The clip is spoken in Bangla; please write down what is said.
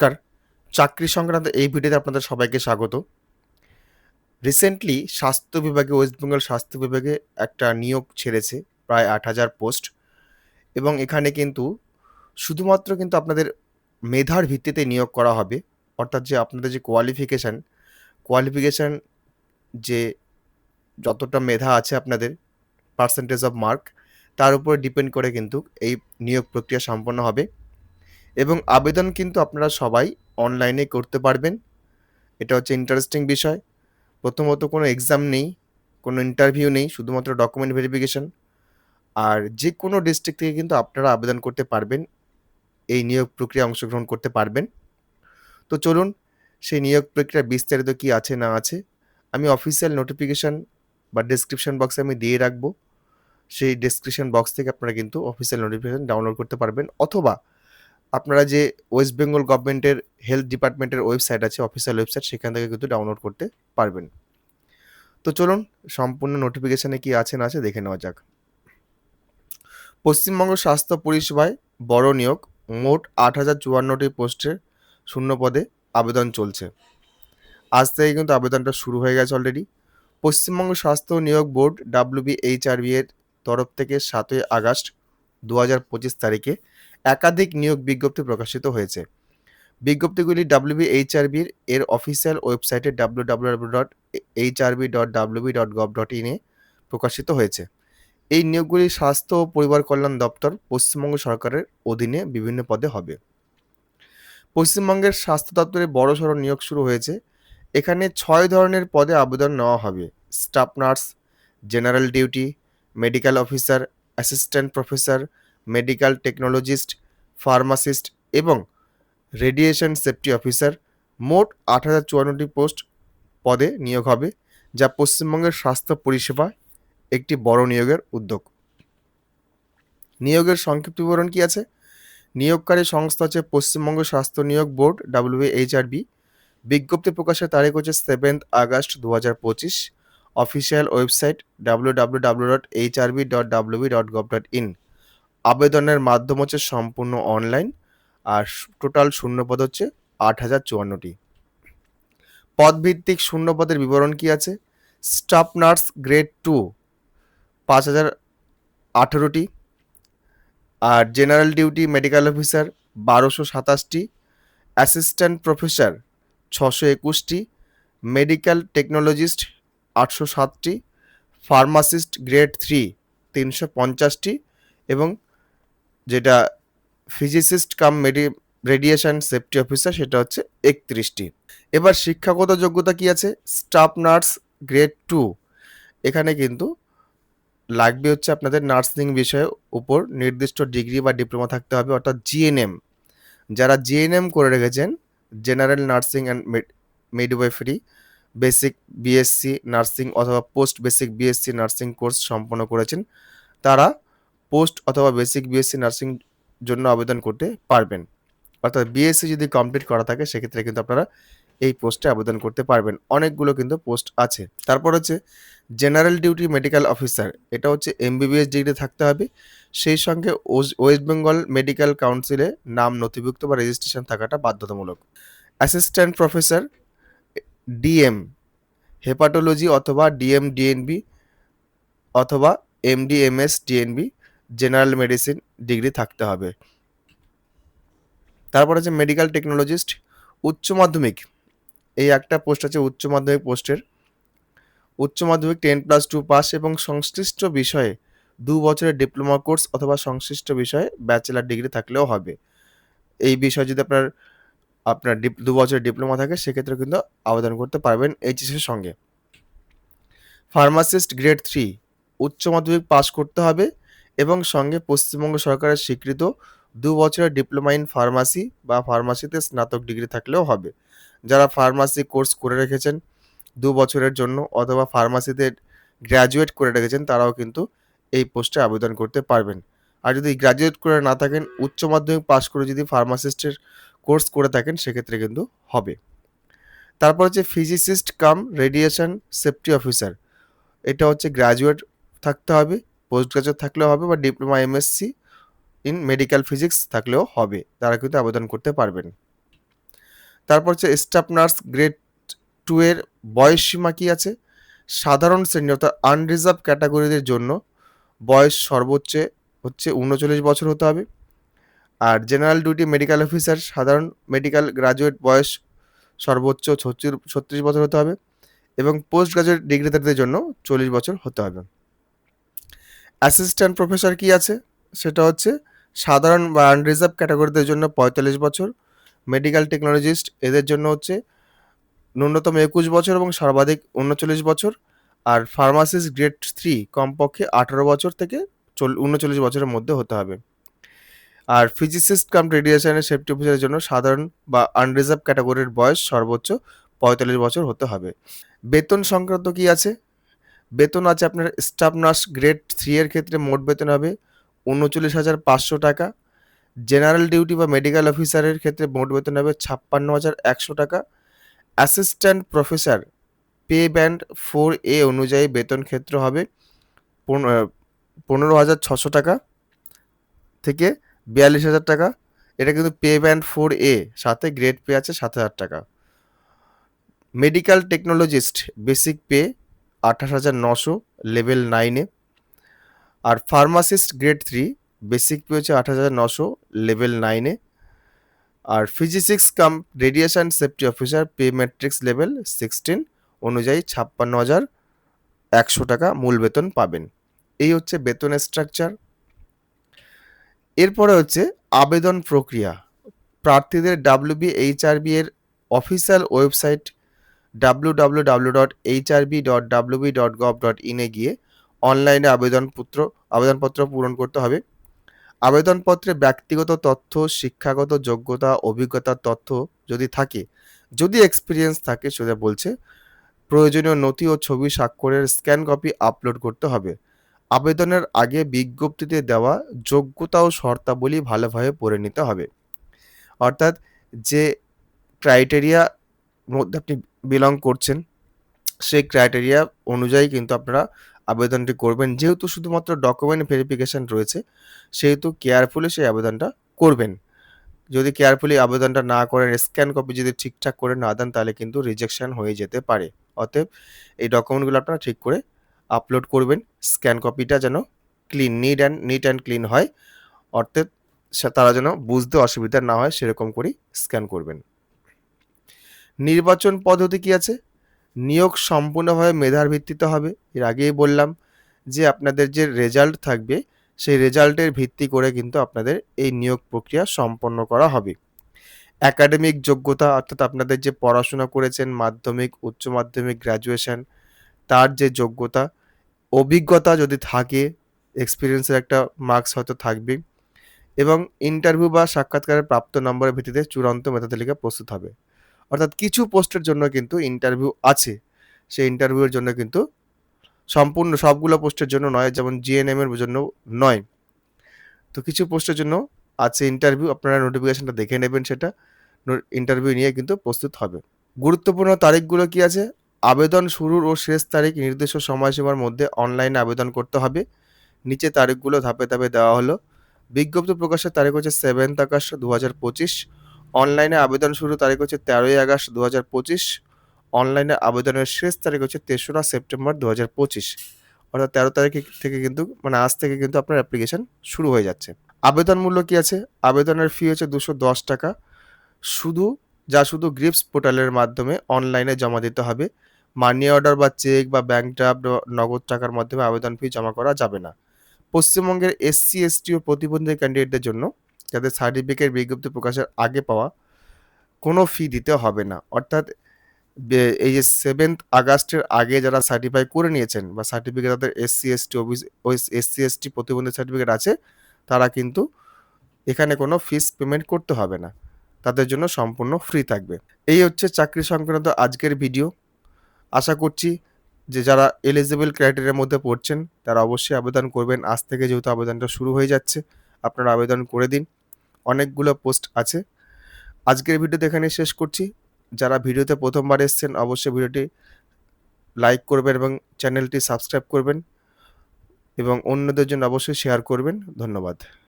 নমস্কার। চাকরি সংক্রান্ত এই ভিডিওতে আপনাদের সবাইকে স্বাগত। রিসেন্টলি স্বাস্থ্য বিভাগে ওয়েস্ট বেঙ্গল স্বাস্থ্য বিভাগে একটা নিয়োগ ছেড়েছে, প্রায় আট হাজার পোস্ট। এবং এখানে কিন্তু শুধুমাত্র কিন্তু আপনাদের মেধার ভিত্তিতে নিয়োগ করা হবে। অর্থাৎ যে আপনাদের যে কোয়ালিফিকেশান কোয়ালিফিকেশান যে যতটা মেধা আছে আপনাদের পার্সেন্টেজ অফ মার্ক তার উপর ডিপেন্ড করে কিন্তু এই নিয়োগ প্রক্রিয়া সম্পন্ন হবে। এবং আবেদন কিন্তু আপনারা সবাই অনলাইনে করতে পারবেন। এটা হচ্ছে ইন্টারেস্টিং বিষয়। প্রথমত কোনো এক্সাম নেই, কোনো ইন্টারভিউ নেই, শুধুমাত্র ডকুমেন্ট ভেরিফিকেশন আর যে কোনো ডিস্ট্রিক্ট থেকে কিন্তু আপনারা আবেদন করতে পারবেন, এই নিয়োগ প্রক্রিয়া অংশগ্রহণ করতে পারবেন। তো চলুন, সেই নিয়োগ প্রক্রিয়া বিস্তারিত কি আছে না আছে, আমি অফিসিয়াল নোটিফিকেশান বা ডেসক্রিপশন বক্সে আমি দিয়ে রাখব। সেই ডেসক্রিপশন বক্স থেকে আপনারা কিন্তু অফিসিয়াল নোটিফিকেশান ডাউনলোড করতে পারবেন, অথবা আপনারা যে ওয়েস্ট বেঙ্গল গভর্নমেন্টের হেলথ ডিপার্টমেন্টের ওয়েবসাইট আছে অফিসিয়াল ওয়েবসাইট সেখান থেকে কিন্তু ডাউনলোড করতে পারবেন। তো চলুন, সম্পূর্ণ নোটিফিকেশানে কি আছে না আছে দেখে নেওয়া যাক। পশ্চিমবঙ্গ স্বাস্থ্য পরিষেবায় বড় নিয়োগ, মোট আট হাজার চুয়ান্নটি পোস্টের শূন্য পদে আবেদন চলছে। আজ থেকে কিন্তু আবেদনটা শুরু হয়ে গেছে অলরেডি পশ্চিমবঙ্গ স্বাস্থ্য নিয়োগ বোর্ড ডাব্লিউবিএইচআরবি এর তরফ থেকে সাতই আগস্ট দু হাজার পঁচিশ তারিখে একাধিক নিয়োগ বিজ্ঞপ্তি প্রকাশিত হয়েছে। বিজ্ঞপ্তিগুলি ডাব্লিউবিএইচআরবির এর অফিসিয়াল ওয়েবসাইটে W W dot HRB dot WB dot gov dot ইনে প্রকাশিত হয়েছে। এই নিয়োগগুলি স্বাস্থ্য ও পরিবার কল্যাণ দপ্তর, পশ্চিমবঙ্গ সরকারের অধীনে বিভিন্ন পদে হবে। পশ্চিমবঙ্গের স্বাস্থ্য দপ্তরে বড় সড়ো নিয়োগ শুরু হয়েছে। এখানে ছয় ধরনের পদে আবেদন নেওয়া হবে। Staff nurse, general duty, medical officer, assistant professor medical technologist, pharmacist এবং রেডিয়েশন সেফটি অফিসার মোট আট হাজার চুয়ান্নটি পোস্ট পদে নিয়োগ হবে, যা পশ্চিমবঙ্গের স্বাস্থ্য পরিষেবা একটি বড় নিয়োগের উদ্যোগ। নিয়োগের সংক্ষিপ্ত বিবরণ কি আছে? নিয়োগকারী সংস্থা হচ্ছে পশ্চিমবঙ্গ স্বাস্থ্য নিয়োগ বোর্ড ডাব্লিউএইচআরবি বিজ্ঞপ্তি প্রকাশের তারিখ হচ্ছে সেভেন্থ আগস্ট দু হাজার পঁচিশ। Official website W W W dot HRB dot WB dot gov dot in. আবেদনের মাধ্যম হচ্ছে সম্পূর্ণ অনলাইন আর টোটাল শূন্যপদ হচ্ছে আট হাজার চুয়ান্নটি। পদভিত্তিক শূন্যপদের বিবরণ কি আছে? স্টাফ নার্স গ্রেড টু পাঁচ হাজার আঠেরোটি। আর জেনারেল ডিউটি মেডিকেল অফিসার বারোশো সাতাশটি। অ্যাসিস্ট্যান্ট প্রফেসর ছশো একুশটি। মেডিকেল টেকনোলজিস্ট আটশো সাতটি। ফার্মাসিস্ট গ্রেড থ্রি তিনশো পঞ্চাশটি। এবং যেটা ফিজিসিস্ট কাম মেডি রেডিয়েশন সেফটি অফিসার সেটা হচ্ছে একত্রিশটি। এবার শিক্ষাগত যোগ্যতা কি আছে? স্টাফ নার্স গ্রেড টু এখানে কিন্তু লাগবে হচ্ছে আপনাদের নার্সিং বিষয়ে উপর নির্দিষ্ট ডিগ্রি বা ডিপ্লোমা থাকতে হবে, অর্থাৎ জিএনএম যারা জিএনএম করে রেখেছেন general nursing and midwifery basic BSc nursing অথবা post basic BSc nursing course সম্পন্ন করেছেন, তারা পোস্ট অথবা বেসিক বিএসসি নার্সিং জন্য আবেদন করতে পারবেন। অর্থাৎ বিএসসি যদি কমপ্লিট করা থাকে, সেক্ষেত্রে কিন্তু আপনারা এই পোস্টে আবেদন করতে পারবেন। অনেকগুলো কিন্তু পোস্ট আছে। তারপর হচ্ছে জেনারেল ডিউটি মেডিকেল অফিসার এটা হচ্ছে এমবিবিএস ডিগ্রি থাকতে হবে। সেই সঙ্গে ওয়েস্ট বেঙ্গল মেডিকেল কাউন্সিলে নাম নথিভুক্ত বা রেজিস্ট্রেশন থাকাটা বাধ্যতামূলক। অ্যাসিস্ট্যান্ট প্রফেসর ডিএম হেপাটোলজি অথবা ডিএম ডিএনবি অথবা MD MS DNB general medicine degree থাকতে হবে। তারপর আছে মেডিকেল টেকনোলজিস্ট উচ্চ মাধ্যমিক। এই একটা পোস্ট আছে উচ্চ মাধ্যমিক পোস্টের উচ্চ মাধ্যমিক টেন প্লাস টু পাস এবং সংশ্লিষ্ট বিষয়ে দু বছরের ডিপ্লোমা কোর্স অথবা সংশ্লিষ্ট বিষয়ে ব্যাচেলার ডিগ্রি থাকলেও হবে। এই বিষয়ে যদি আপনার আপনার ডিপ দু বছরের ডিপ্লোমা থাকে, সেক্ষেত্রে কিন্তু আবেদন করতে পারবেন এইচএসের সঙ্গে। ফার্মাসিস্ট গ্রেড থ্রি উচ্চ মাধ্যমিক পাস করতে হবে। এবং সঙ্গে পশ্চিমবঙ্গ সরকারের স্বীকৃত দু বছরের ডিপ্লোমা ইন ফার্মাসি বা ফার্মাসিতে স্নাতক ডিগ্রি থাকলেও হবে। যারা ফার্মাসি কোর্স করে রেখেছেন দু বছরের জন্য অথবা ফার্মাসিতে গ্র্যাজুয়েট করে রেখেছেন, তারাও কিন্তু এই পোস্টে আবেদন করতে পারবেন। আর যদি গ্র্যাজুয়েট করে না থাকেন, উচ্চ মাধ্যমিক পাস করে যদি ফার্মাসিস্টের কোর্স করে থাকেন, সেক্ষেত্রে কিন্তু হবে। তারপর হচ্ছে physicist cum radiation safety officer. এটা হচ্ছে গ্র্যাজুয়েট থাকতে হবে পোস্ট গ্রাজুয়েট থাকলেও হবে বা diploma MSc in medical physics থাকলেও হবে। তারা কিন্তু আবেদন করতে পারবেন। তারপর হচ্ছে স্টাফ নার্স গ্রেড টু এর বয়স সীমা কি আছে? সাধারণ শ্রেণি অর্থাৎ আনরিজার্ভ ক্যাটাগরিদের জন্য বয়স সর্বোচ্চ হচ্ছে উনচল্লিশ বছর হতে হবে। আর জেনারেল ডিউটি মেডিকেল অফিসার সাধারণ মেডিকেল গ্রাজুয়েট বয়স সর্বোচ্চ ছত্রিশ বছর হতে হবে এবং পোস্ট গ্রাজুয়েট ডিগ্রিদারদের জন্য চল্লিশ বছর হতে হবে। অ্যাসিস্ট্যান্ট প্রফেসর কি আছে? সেটা হচ্ছে সাধারণ বা আনরিজার্ভ ক্যাটাগরিদের জন্য পঁয়তাল্লিশ বছর মেডিকেল টেকনোলজিস্ট এদের জন্য হচ্ছে ন্যূনতম একুশ বছর এবং সর্বাধিক উনচল্লিশ বছর, আর ফার্মাসিস্ট গ্রেড থ্রি কমপক্ষে আঠারো বছর থেকে চল উনচল্লিশ বছরের মধ্যে হতে হবে। আর ফিজিসিস্ট কাম রেডিয়েশনের সেফটি অফিসারের জন্য সাধারণ বা আনরিজার্ভ ক্যাটাগরির বয়স সর্বোচ্চ পঁয়তাল্লিশ বছর হতে হবে। বেতন সংক্রান্ত কি আছে? বেতন আছে আপনার স্টাফ নার্স গ্রেড থ্রি এর ক্ষেত্রে মোট বেতন হবে উনচল্লিশ হাজার পাঁচশো টাকা। জেনারেল ডিউটি বা মেডিকেল অফিসারের ক্ষেত্রে মোট বেতন হবে ছাপ্পান্ন হাজার একশো টাকা। Assistant professor pay band four A অনুযায়ী বেতন ক্ষেত্র হবে পনেরো হাজার ছশো টাকা থেকে বিয়াল্লিশ হাজার টাকা। এটা কিন্তু পে ব্যান্ড ফোর এ সাথে গ্রেড পে আছে সাত হাজার টাকা। মেডিকেল টেকনোলজিস্ট বেসিক পে আঠাশ হাজার নশো লেভেল নাইনে আর pharmacist grade three basic pay হচ্ছে আঠাশ হাজার নশো লেভেল নাইনে আর physics cum radiation safety officer pay matrix level sixteen অনুযায়ী ছাপ্পান্ন হাজার একশো টাকা মূল বেতন পাবেন। এই হচ্ছে বেতন স্ট্রাকচার এরপরে হচ্ছে আবেদন প্রক্রিয়া। প্রার্থীদের ডাব্লিউবি এইচআরবি এর official website W W W dot HRB dot WB dot dot ইনে গিয়ে অনলাইনে আবেদনপত্র আবেদনপত্র পূরণ করতে হবে। আবেদনপত্রে ব্যক্তিগত তথ্য, শিক্ষাগত যোগ্যতা, অভিজ্ঞতার তথ্য যদি থাকে, যদি এক্সপিরিয়েন্স থাকে, সেটা বলছে, প্রয়োজনীয় নথি ও ছবি স্বাক্ষরের স্ক্যান কপি আপলোড করতে হবে। আবেদনের আগে বিজ্ঞপ্তিতে দেওয়া যোগ্যতা ও শর্তাবলী ভালোভাবে পড়ে নিতে হবে। অর্থাৎ যে ক্রাইটেরিয়া মধ্যে আপনি বিলং করছেন, সেই ক্রাইটেরিয়া অনুযায়ী কিন্তু আপনারা আবেদনটি করবেন। যেহেতু শুধুমাত্র ডকুমেন্ট ভেরিফিকেশান রয়েছে, সেহেতু কেয়ারফুলি সেই আবেদনটা করবেন। যদি কেয়ারফুলি আবেদনটা না করেন স্ক্যান কপি যদি ঠিকঠাক করে না দেন, তাহলে কিন্তু রিজেকশন হয়ে যেতে পারে। অতএব এই ডকুমেন্টগুলো আপনারা ঠিক করে আপলোড করবেন। স্ক্যান কপিটা যেন clean neat and neat and clean হয়। অর্থাৎ তারা যেন বুঝতে অসুবিধা না হয়, সেরকম করেই স্ক্যান করবেন। নির্বাচন পদ্ধতি কি আছে? নিয়োগ সম্পূর্ণভাবে মেধার ভিত্তিতে হবে। এর আগেই বললাম যে আপনাদের যে রেজাল্ট থাকবে, সেই রেজাল্টের ভিত্তি করে কিন্তু আপনাদের এই নিয়োগ প্রক্রিয়া সম্পন্ন করা হবে। একাডেমিক যোগ্যতা, অর্থাৎ আপনাদের যে পড়াশোনা করেছেন, মাধ্যমিক, উচ্চ মাধ্যমিক গ্র্যাজুয়েশন তার যে যোগ্যতা, অভিজ্ঞতা যদি থাকে এক্সপিরিয়েন্সের একটা মার্কস হয়তো থাকবে এবং ইন্টারভিউ বা সাক্ষাৎকারের প্রাপ্ত নম্বরের ভিত্তিতে চূড়ান্ত মেধা তালিকা প্রস্তুত হবে। অর্থাৎ কিছু পোস্টের জন্য কিন্তু ইন্টারভিউ আছে। সেই ইন্টারভিউয়ের জন্য কিন্তু সম্পূর্ণ সবগুলো পোস্টের জন্য নয়, যেমন জিএনএম এর জন্য নয়। তো কিছু পোস্টের জন্য আছে ইন্টারভিউ আপনারা নোটিফিকেশনটা দেখে নেবেন সেটা। ইন্টারভিউ নিয়ে কিন্তু প্রস্তুত হবে। গুরুত্বপূর্ণ তারিখগুলো কি আছে? আবেদন শুরুর ও শেষ তারিখ নির্দিষ্ট সময়সীমার মধ্যে অনলাইনে আবেদন করতে হবে। নিচে তারিখগুলো ধাপে ধাপে দেওয়া হলো। বিজ্ঞপ্তি প্রকাশের তারিখ হচ্ছে সেভেন্থ আগস্ট দু হাজার পঁচিশ। অনলাইনে আবেদন শুরু তারিখ হচ্ছে তেরোই আগস্ট দু হাজার পঁচিশ। অনলাইনে আবেদনের শেষ তারিখ হচ্ছে তেসরা সেপ্টেম্বর দু হাজার পঁচিশ। অর্থাৎ তেরো তারিখ থেকে কিন্তু মানে আজ থেকে কিন্তু আপনার অ্যাপ্লিকেশন শুরু হয়ে যাচ্ছে। আবেদন মূল্য কি আছে? আবেদনের ফি হচ্ছে দুশো দশ টাকা। শুধু, যা শুধু গ্রিপস পোর্টালের মাধ্যমে অনলাইনে জমা দিতে হবে। মানি অর্ডার বা চেক বা ব্যাংক ড্রাফট নগদ টাকার মাধ্যমে আবেদন ফি জমা করা যাবে না। পশ্চিমবঙ্গের এসসি এসটি ও প্রতিবন্ধী ক্যান্ডিডেটদের জন্য যাদের সার্টিফিকেট বিজ্ঞপ্তি প্রকাশের আগে পাওয়া, কোনো ফি দিতে হবে না। অর্থাৎ এই যে সেভেন্থ আগস্টের আগে যারা সার্টিফাই করে নিয়েছেন বা সার্টিফিকেট তাদের SC ST office SC ST প্রতিবন্ধী সার্টিফিকেট আছে, তারা কিন্তু এখানে কোনো ফিস পেমেন্ট করতে হবে না। তাদের জন্য সম্পূর্ণ ফ্রি থাকবে। এই হচ্ছে চাকরি সংক্রান্ত আজকের ভিডিও আশা করছি যে যারা এলিজিবল ক্রাইটেরিয়ার মধ্যে পড়ছেন, তারা অবশ্যই আবেদন করবেন। আজ থেকে যেহেতু আবেদনটা শুরু হয়ে যাচ্ছে, আপনারা আবেদন করে দিন। অনেকগুলো পোস্ট আছে। আজকের ভিডিওতে এখানে শেষ করছি। যারা ভিডিওতে প্রথমবার এসছেন, অবশ্যই ভিডিওটি লাইক করবেন এবং চ্যানেলটি সাবস্ক্রাইব করবেন এবং অন্যদের জন্য অবশ্যই শেয়ার করবেন। ধন্যবাদ।